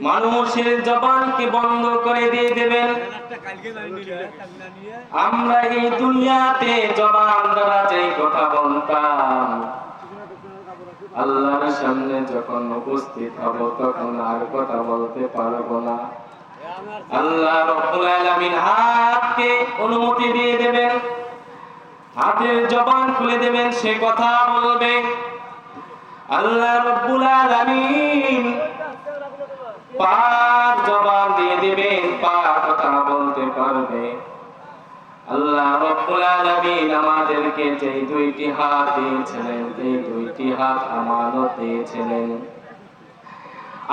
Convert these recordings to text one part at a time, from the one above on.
মানুষের জবানকে বন্ধ করে দিয়ে দেবেন। আমরা এই দুনিয়াতে জবান দ্বারা যে কথা বলতাম, আল্লাহর সামনে যখন উপস্থিত হব তখন আর কথা বলতে পারব না। আল্লাহ রব্বুল আলামিন হাতকে অনুমতি দিয়ে দেবেন, হাতের জবান খুলে দেবেন, সে কথা বলবে। আল্লাহ রব্বুল আলামিন পার জবান দিয়ে দিবেন পার কথা বলতে পারবে আল্লাহ রব্বুল আলামিন আমাদেরকে যে দুইটি হাত দিয়েছিলেন এই দুইটি হাত আমানত দিয়েছিলেন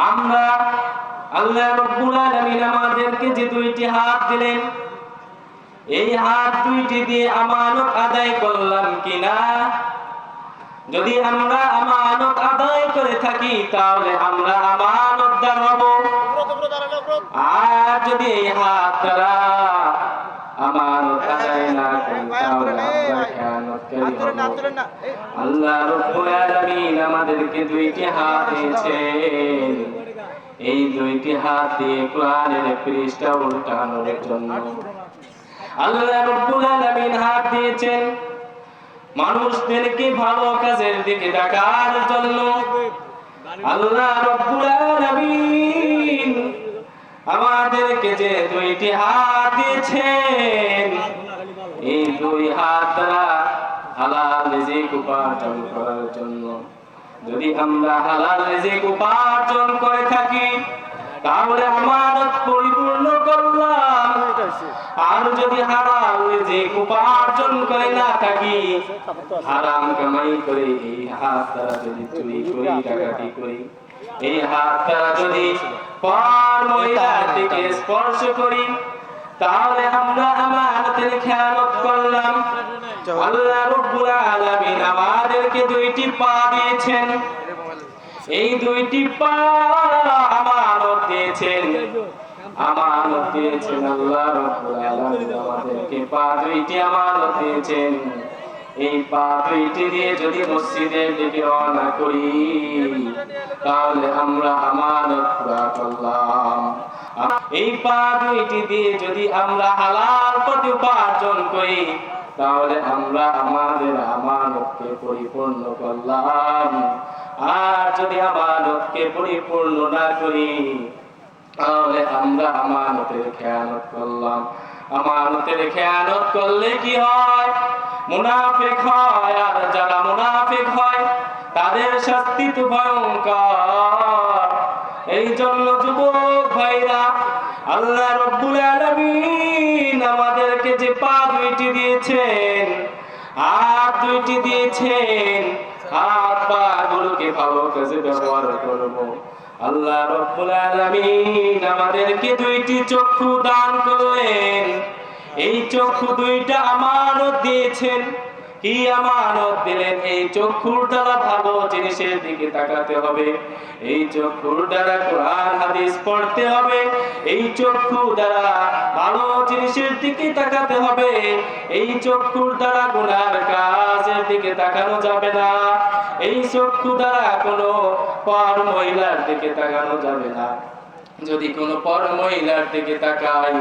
আমরা আল্লাহ রব্বুল আলামিন আমাদেরকে যে দুইটি হাত দিলেন, এই হাত দুইটি দিয়ে আমানত আদায় করলাম কিনা? যদি আমরা আমানত আদায় করে থাকি, তাহলে আমরা আমানতদার হব। আর যদি এই হাত দ্বারা আমানত আদায় না করি, তাহলে আমরা আল্লাহ রব্বুল আলামিন আমাদেরকে দুইটি হাত দিয়েছেন এই দুইটি হাত দিয়ে কোরআনের পৃষ্ঠা উল্টানোর জন্য। আল্লাহ রব্বুল আলামিন হাত দিয়েছেন। মানুষদেরকে ভালো কাজের দিকে ডাকার জন্য। আল্লাহ রব্বুল আলামিন আমাদেরকে যে দুইটি হাত দিয়েছেন এই দুই হাত দ্বারা হালাল রিজিক উপার্জন করার জন্য। যদি আমরা হালাল রিজিক উপার্জন করে থাকি, তাহলে আমানত পরিপূর্ণ করলাম। আর যদি হারাম রিজিক উপার্জন করে না থাকি, হারাম কামাই করে, এই হাত দ্বারা যদি চুরি করি, ডাকাতি করি, এই হাত দ্বারা যদি পর মহিলার দিকে স্পর্শ করি তাহলে আমরা আমানতের খেয়ালত করলাম। আল্লাহ রব্বুল আলামিন আমাদেরকে দুইটি পা দিয়েছেন। এই দুইটি পা আমানত দিয়েছেন। আমানত দিয়েছেন আল্লাহ রব্বুল আলামিন আমাদেরকে পা দুইটি আমানত দিয়েছেন। এই পা দুইটি দিয়ে যদি মসজিদের দিকে রওনা করি তাহলে আমরা আমানত পুরা করলাম। এই পা দুইটি দিয়ে যদি আমরা হালাল পথে উপার্জন করি, তাহলে আমরা আমাদের আমানতকে পরিপূর্ণ করলাম। আর যদি আমানতকে পরিপূর্ণ না করি, তাহলে আমরা আমানতের খেয়ানত করলাম। আমানতের খেয়ানত করলে কি হয়? মুনাফিক হয়, আর যারা মুনাফিক হয়, তাদের শাস্তি তো ভয়ঙ্কর। এই জন্য যুবক ভাইরা, আল্লাহ রব্বুল আমাদেরকে যে পা দুইটি দিয়েছেন, হাত দুইটি দিয়েছেন, হাত পা গুলোকে ভালো কাজে ব্যবহার করব। আল্লাহ রব্বুল আলামিন আমাদেরকে দুইটি চক্ষু দান করলেন। এই চক্ষু দুইটা আমানত দিয়েছেন। কি আমানত দিলেন? এই চক্ষুর দ্বারা ভালো জিনিসের দিকে তাকাতে হবে। এই চক্ষুর দ্বারা কোরআন, হাদিস পড়তে হবে। এই চক্ষু দ্বারা ভালো জিনিসের দিকে তাকাতে হবে। এই চক্ষুর দ্বারা গুনার কাজের দিকে তাকানো যাবে না। এই চক্ষু দ্বারা কোনো পর মহিলার দিকে তাকানো যাবে না। যদি কোনো পর মহিলার দিকে তাকাই,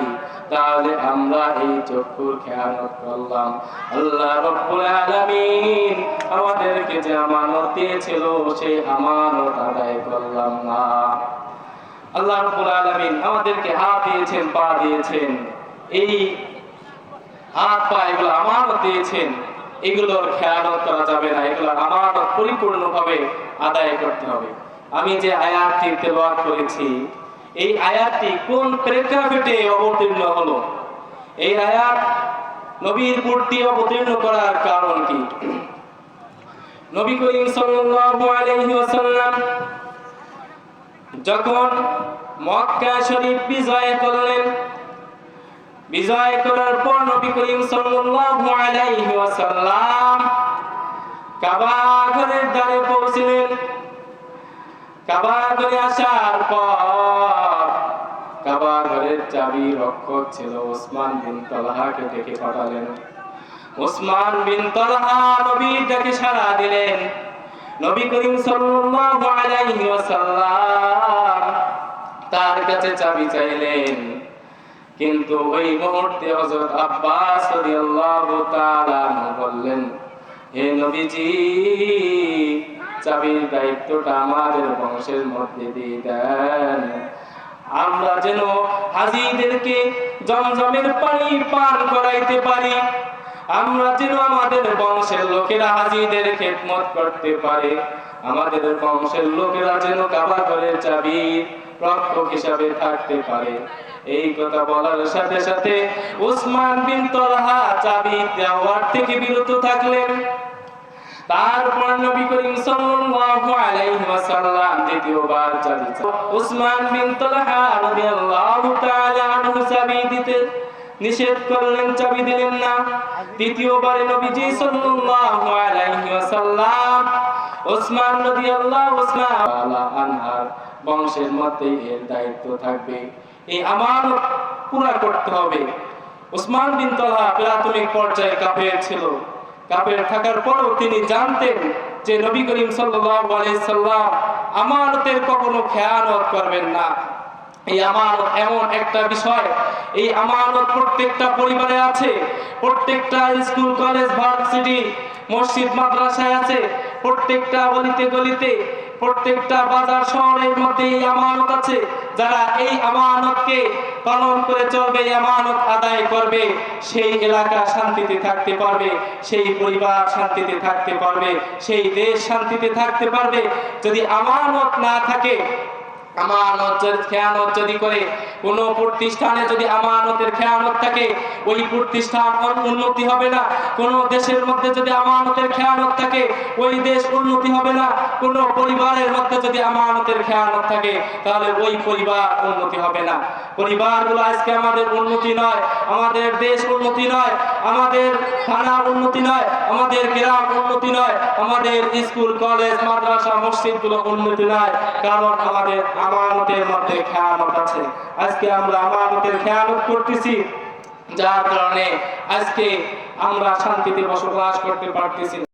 তাহলে আমরা এই চক্ষুর খেয়ানত করলাম। আল্লাহ রব্বুল আলামিন আমাদেরকে যে আমানত দিয়েছিল, সেই আমানত আদায় করলাম না। আল্লাহ রব্বুল আলামিন আমাদেরকে হাত দিয়েছেন, পা দিয়েছেন। এই হাত, পা এগুলো আমানত দিয়েছেন। এগুলোর খেয়ালত করা যাবে না এগুলো আমানত পরিপূর্ণভাবে আদায় করতে হবে। আমি যে আয়াতটি তেলাওয়াত করেছি এই আয়াতটি কোন প্রেক্ষাপটে অবতীর্ণ হলো? এই আয়াত নবীর মূর্তি অবতীর্ণ করার কারণ কি? নবী করিম সাল্লাল্লাহু আলাইহি ওয়াসাল্লাম যখন মক্কা শরীফ বিজয় করলেন, বিজয় করার পর নবী করিম সাল্লাল্লাহু আলাইহি ওয়াসাল্লাম কাবা ঘরের দ্বারে পৌঁছলেন। কাবা ঘরে আসার পর চাবি রক্ষক ছিল ওসমান বিন তলহাকে ডেকে পাঠালেন। ওসমান বিন তলহা নবীর ডাকে সাড়া দিলেন। নবী করিম সাল্লাল্লাহু আলাইহি ওয়াসাল্লাম তার কাছে চাবি চাইলেন। কিন্তু ওই মুহূর্তে হযরত আব্বাস রাদিয়াল্লাহু তাআলা বললেন, হে নবীজি, চাবির দায়িত্বটা আমাদের বংশের মধ্যে দিয়ে দেন। আমরা যেন হাজিদেরকে জমজমের পানি পান করাইতে পারি। আমরা যেন আমাদের বংশের লোকেরা হাজিদের খেদমত করতে পারে। আমাদের বংশের লোকেরা যেন কাবা ঘরের চাবি রক্ষক হিসাবে থাকতে পারে। এই কথা বলার সাথে সাথে উসমান বিন তলহা চাবি দেওয়ার থেকে বিরত থাকলেন। তারপর নবী করিম সাল্লাল্লাহু আলাইহি ওয়াসাল্লাম দ্বিতীয়বার উসমান বিন তালহা রাদিয়াল্লাহু তাআলা আনহু চাবি দিতে নিষেধ করলেন, চাবি দিলেন না। দ্বিতীয়বারে নবীজি সাল্লাল্লাহু আলাইহি ওয়াসাল্লাম রাদিয়াল্লাহু আনহার বংশের মধ্যে এর দায়িত্ব থাকবে। এই আমানত পুরা করতে হবে। উসমান বিন তালহা প্রাথমিক পর্যায়ে কাফের ছিল। কাফের থাকার পরও তিনি জানতেন যে নবী করিম সাল্লাম আমানতের কখনো খেয়ানত করবেন না। এই আমানত এমন একটা বিষয়, এই আমানত প্রত্যেকটা পরিবারে আছে, প্রত্যেকটা স্কুল, কলেজ, ভার্সিটি, মসজিদ, মাদ্রাসায় আছে, প্রত্যেকটা গলিতে গলিতে প্রত্যেকটা বাজার শহরের মধ্যে এই আমানত আছে। যারা এই আমানতকে পালন করে চলবে আমানত আদায় করবে, সেই এলাকা শান্তিতে থাকতে পারবে, সেই পরিবার শান্তিতে থাকতে পারবে, সেই দেশ শান্তিতে থাকতে পারবে। যদি আমানত না থাকে, আমানত যদি খেয়ানত যদি করে কোনো প্রতিষ্ঠানে যদি আমানতের খেয়ানত থাকে, ওই প্রতিষ্ঠান উন- উন্নতি হবে না। কোন দেশের মধ্যে যদি আমানতের খেয়ানত থাকে, ওই দেশ উন্নতি হবে না। কোন পরিবারের মধ্যে যদি আমানতের খেয়ানত থাকে, তাহলে ওই পরিবার উন্নতি হবে না। পরিবারগুলো আজকে আমাদের উন্নতি নয়, আমাদের দেশ উন্নতি নয়, আমাদের থানা উন্নতি নয়, আমাদের গ্রাম উন্নতি নয়, আমাদের স্কুল, কলেজ, মাদ্রাসা, মসজিদগুলো উন্নতি নয়, কারণ আমাদের আমানতের মধ্যে খেয়ানত আছে। আজকে আমরা আমানতের খেয়াল করতেছি যার কারণে আজকে আমরা শান্তিতে বসবাস করতে পারতেছি।